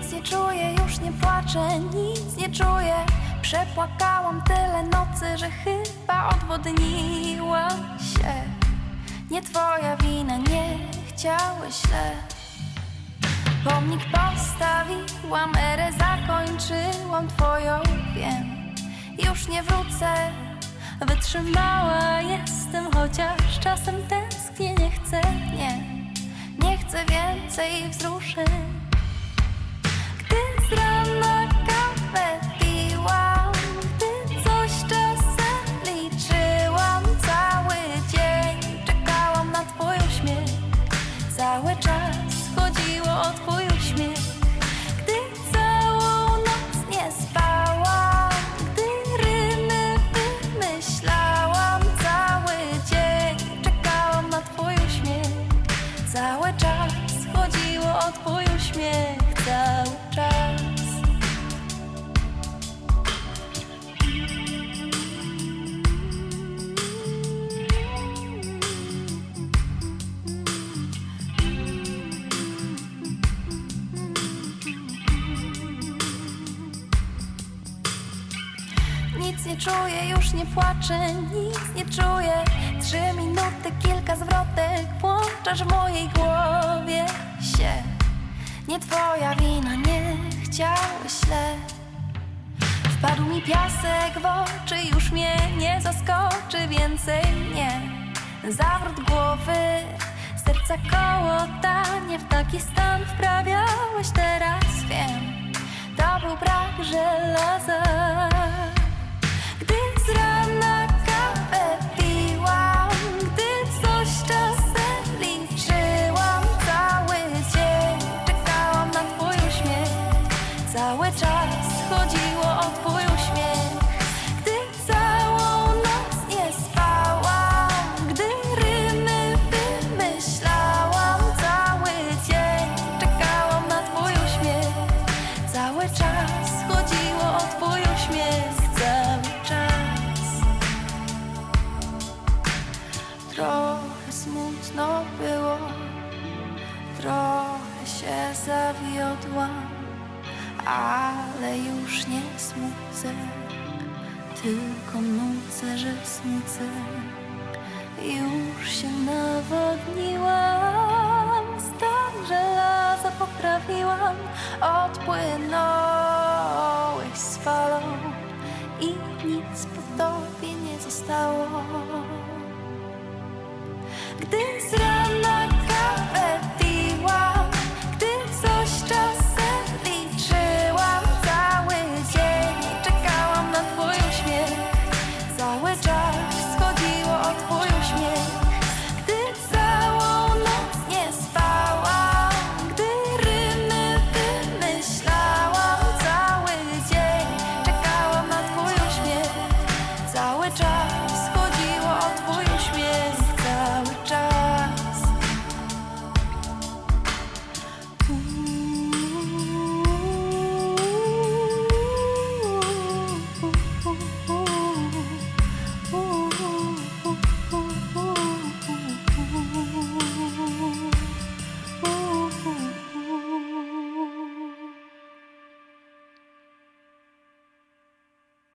Nic nie czuję, już nie płaczę, nic nie czuję. Przepłakałam tyle nocy, że chyba odwodniłam się. Nie twoja wina, nie chciałeś źle. Pomnik postawiłam, erę zakończyłam twoją, wiem. Już nie wrócę, wytrzymała jestem, chociaż czasem tęsknię, nie chcę, nie. Nie chcę więcej wzruszeń. Nie czuję, już nie płaczę, nic nie czuję. Trzy minuty, kilka zwrotek włączasz w mojej głowie się. Nie twoja wina, nie chciałeś źle. Wpadł mi piasek w oczy, już mnie nie zaskoczy więcej, nie. Zawrót głowy, serca kołotanie, w taki stan wprawiałeś teraz, wiem. To był brak żelaza. Czas chodziło o twój uśmiech. Gdy całą noc nie spałam, gdy rymy wymyślałam, cały dzień czekałam na twój uśmiech. Cały czas chodziło o twój uśmiech, cały czas. Trochę smutno było, trochę się zawiodłam, ale już nie smucę, tylko nucę, że smucę. Już się nawodniłam, stan żelaza poprawiłam, odpłynąłeś z falą i nic po tobie nie zostało. Gdy z